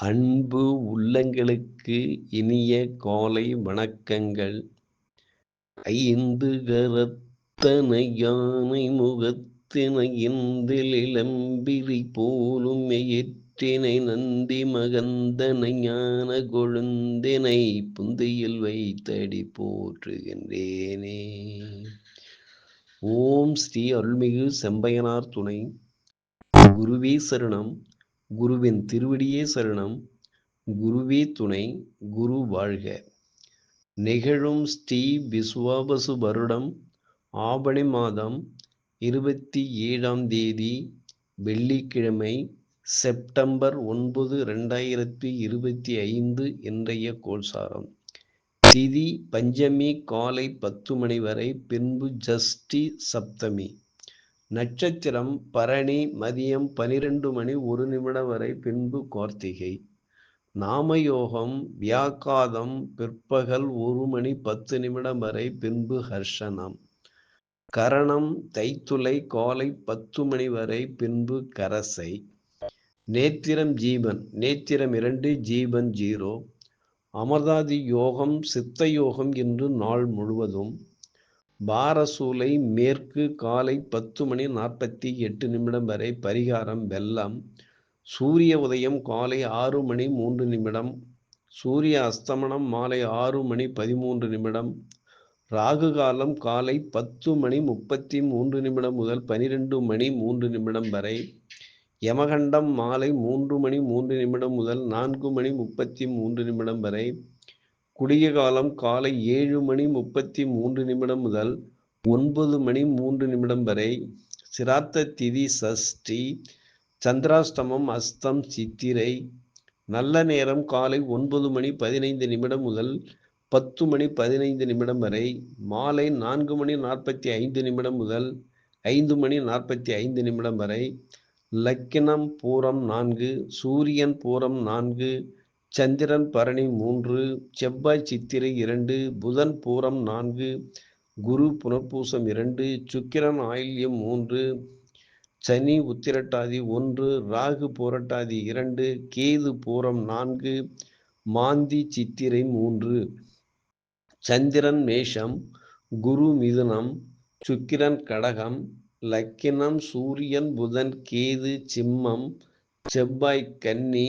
அன்பு உள்ளங்களுக்கு இனிய காலை வணக்கங்கள். ஐந்து கரத்தனை யானை முகத்தினை இந்தில் இளம்பிரி போலும் எயிற்றினை நந்தி மகந்தனை ஞான கொழுந்தினை புந்தியில் வைத்தடி போற்றுகின்றேனே. ஓம் ஸ்ரீ அருள்மிகு செம்பையனார் துணை. குருவே சரணம். குருவின் திருவடியே சரணம் குருவே துணை குரு வாழ்க. நிகழும் ஸ்ரீ விஸ்வாபசு வருடம் ஆவணி மாதம் இருபத்தி ஏழாம் தேதி வெள்ளிக்கிழமை செப்டம்பர் ஒன்பது ரெண்டாயிரத்தி இருபத்தி ஐந்து இன்றைய கோல்சாரம் திதி பஞ்சமி காலை பத்து மணி வரை பின்பு ஜஸ்டி சப்தமி. நட்சத்திரம் பரணி மதியம் பனிரெண்டு மணி ஒரு நிமிடம் வரை பின்பு கார்த்திகை. நாமயோகம் வியாக்காதம் பிற்பகல் ஒரு மணி பத்து நிமிடம் வரை பின்பு ஹர்ஷனம் கரணம் தைத்துளை காலை பத்து மணி வரை பின்பு கரசை. நேத்திரம் ஜீவன் நேத்திரம் இரண்டு ஜீவன் ஜீரோ. அமர்தாதி யோகம் சித்த யோகம் என்று நாள் முழுவதும். பாரசூலை மேற்கு காலை பத்து மணி நாற்பத்தி எட்டு நிமிடம் வரை பரிகாரம் வெள்ளம். சூரிய உதயம் காலை ஆறு மணி மூன்று நிமிடம். சூரிய அஸ்தமனம் மாலை ஆறு மணி பதிமூன்று நிமிடம். ராகு காலம் காலை பத்து மணி முப்பத்தி மூன்று நிமிடம் முதல் பனிரெண்டு மணி மூன்று நிமிடம் வரை. யமகண்டம் மாலை மூன்று மணி மூன்று நிமிடம் முதல் நான்கு மணி முப்பத்தி மூன்று நிமிடம் வரை. குடிய காலம் காலை ஏழு மணி முப்பத்தி மூன்று நிமிடம் முதல் ஒன்பது மணி மூன்று நிமிடம் வரை சிராத்த திதி சஷ்டி சந்திராஷ்டமம் அஸ்தம் சித்திரை நல்ல நேரம் காலை ஒன்பது மணி பதினைந்து நிமிடம் முதல் பத்து மணி பதினைந்து நிமிடம் வரை மாலை நான்கு மணி நாற்பத்தி ஐந்து நிமிடம் முதல் ஐந்து மணி நாற்பத்தி ஐந்து நிமிடம் வரை லக்கினம் பூரம் நான்கு சூரியன் பூரம் நான்கு சந்திரன் பரணி மூன்று செவ்வாய் சித்திரை இரண்டு புதன் பூரம் நான்கு குரு புனர்பூசம் இரண்டு சுக்கிரன் ஆயில்யம் மூன்று சனி உத்திரட்டாதி ஒன்று ராகு போரட்டாதி இரண்டு கேது பூரம் நான்கு மாந்தி சித்திரை மூன்று. சந்திரன் மேஷம் குரு மிதுனம் சுக்கிரன் கடகம் லக்கினம் சூரியன் புதன் கேது சிம்மம் செவ்வாய் கன்னி